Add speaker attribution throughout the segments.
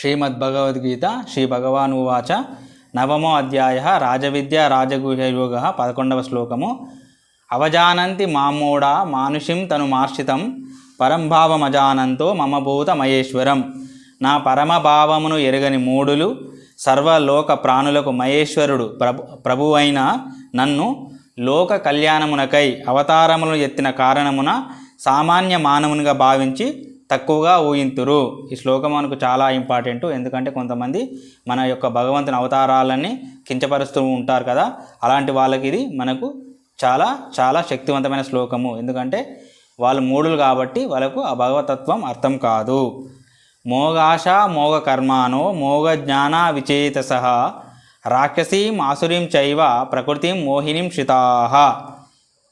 Speaker 1: శ్రీమద్భగవద్గీత శ్రీ భగవానువాచ నవమో అధ్యాయ రాజవిద్య రాజగుహయోగ పదకొండవ శ్లోకము. అవజానంతి మామూడా మానుషిం తను మార్షితం పరంభావమజానంతో మమ భూత మహేశ్వరం. నా పరమభావమును ఎరగని మూడులు సర్వలోక ప్రాణులకు మహేశ్వరుడు ప్రభు ప్రభువైన నన్ను లోక కళ్యాణమునకై అవతారములను ఎత్తిన కారణమున సామాన్య మానవునిగా భావించి తక్కువగా ఊహింతురు. ఈ శ్లోకం మనకు చాలా ఇంపార్టెంట్. ఎందుకంటే కొంతమంది మన యొక్క భగవంతుని అవతారాలని కించపరుస్తూ ఉంటారు కదా. అలాంటి వాళ్ళకి ఇది మనకు చాలా చాలా శక్తివంతమైన శ్లోకము. ఎందుకంటే వాళ్ళు మూడులు కాబట్టి వాళ్ళకు ఆ భగవతత్వం అర్థం కాదు. మోగాశ మోగ కర్మానో మోగ జ్ఞాన విచేత సహా రాక్షసీం ఆసురీం చైవ ప్రకృతిం మోహినీం శితాహ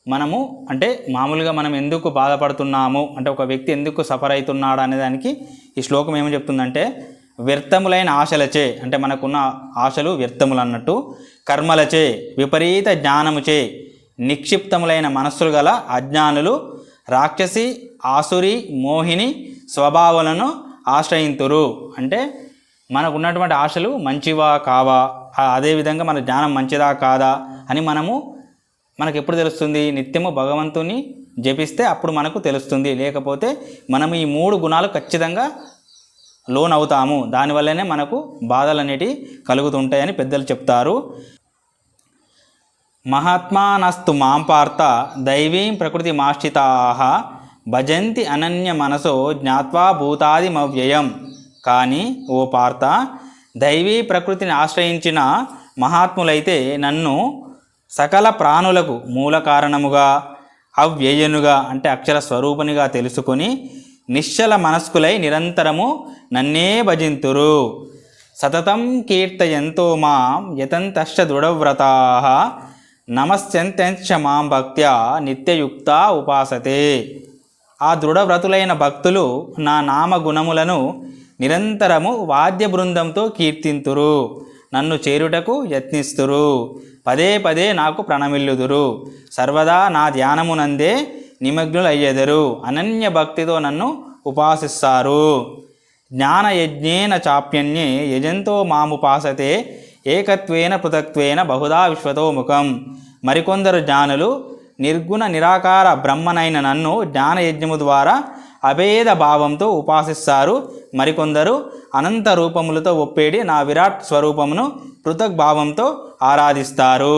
Speaker 1: మనము అంటే మామూలుగా మనం ఎందుకు బాధపడుతున్నాము? అంటే ఒక వ్యక్తి ఎందుకు సఫర్ అవుతున్నాడు అనే దానికి ఈ శ్లోకం ఏమని చెప్తుందంటే వ్యర్థములైన ఆశలచే అంటే మనకున్న ఆశలు వ్యర్థములు అన్నట్టు కర్మలచే విపరీత జ్ఞానముచే నిక్షిప్తములైన మనస్సులు గల అజ్ఞానులు రాక్షసి ఆసురి మోహిని స్వభావాలను ఆశ్రయింతురు. అంటే మనకు ఉన్నటువంటి ఆశలు మంచివా కావా? అదేవిధంగా మన జ్ఞానం మంచిదా కాదా అని మనము మనకు ఎప్పుడు తెలుస్తుంది? నిత్యము భగవంతుని జపిస్తే అప్పుడు మనకు తెలుస్తుంది. లేకపోతే మనం ఈ మూడు గుణాలు ఖచ్చితంగా లోన్ అవుతాము దానివల్లనే మనకు బాధలు అనేటివి కలుగుతుంటాయని పెద్దలు చెప్తారు. మహాత్మానస్తు మాంపార్త దైవీం ప్రకృతి మాష్టితాహ భజంతి అనన్య మనసో జ్ఞాత్వా భూతాదిమవ్యయం. కానీ ఓ పార్త దైవీ ప్రకృతిని ఆశ్రయించిన మహాత్ములైతే నన్ను సకల ప్రాణులకు మూల కారణముగా అవ్యయనుగా అంటే అక్షర స్వరూపునిగా తెలుసుకొని నిశ్చల మనస్కులై నిరంతరము నన్నే భజింతురు. సతతం కీర్తయంతో మాం యతంతశ్చ దృఢవ్రతా నమస్యంత్యంచ మాం భక్త్యా నిత్యయుక్త ఉపాసతే. ఆ దృఢవ్రతులైన భక్తులు నా నామ గుణములను నిరంతరము వాద్య బృందంతో కీర్తింతురు. నన్ను చేరుటకు యత్నిస్తురు. పదే పదే నాకు ప్రణమిల్లుదురు. సర్వదా నా ధ్యానమునందే నిమగ్నులయ్యెదరు. అనన్య భక్తితో నన్ను ఉపాసిస్తారు. జ్ఞానయజ్ఞేన చాప్యన్యే యజంతో మాముపాసతే ఏకత్వేన పృథక్త్వేన బహుదా విశ్వతో ముఖం. మరికొందరు జ్ఞానులు నిర్గుణ నిరాకార బ్రహ్మనైన నన్ను జ్ఞానయజ్ఞము ద్వారా అభేద భావంతో ఉపాసిస్తారు. మరికొందరు అనంత రూపములతో ఒప్పేడి నా విరాట్ స్వరూపమును పృథక్ భావంతో ఆరాధిస్తారు.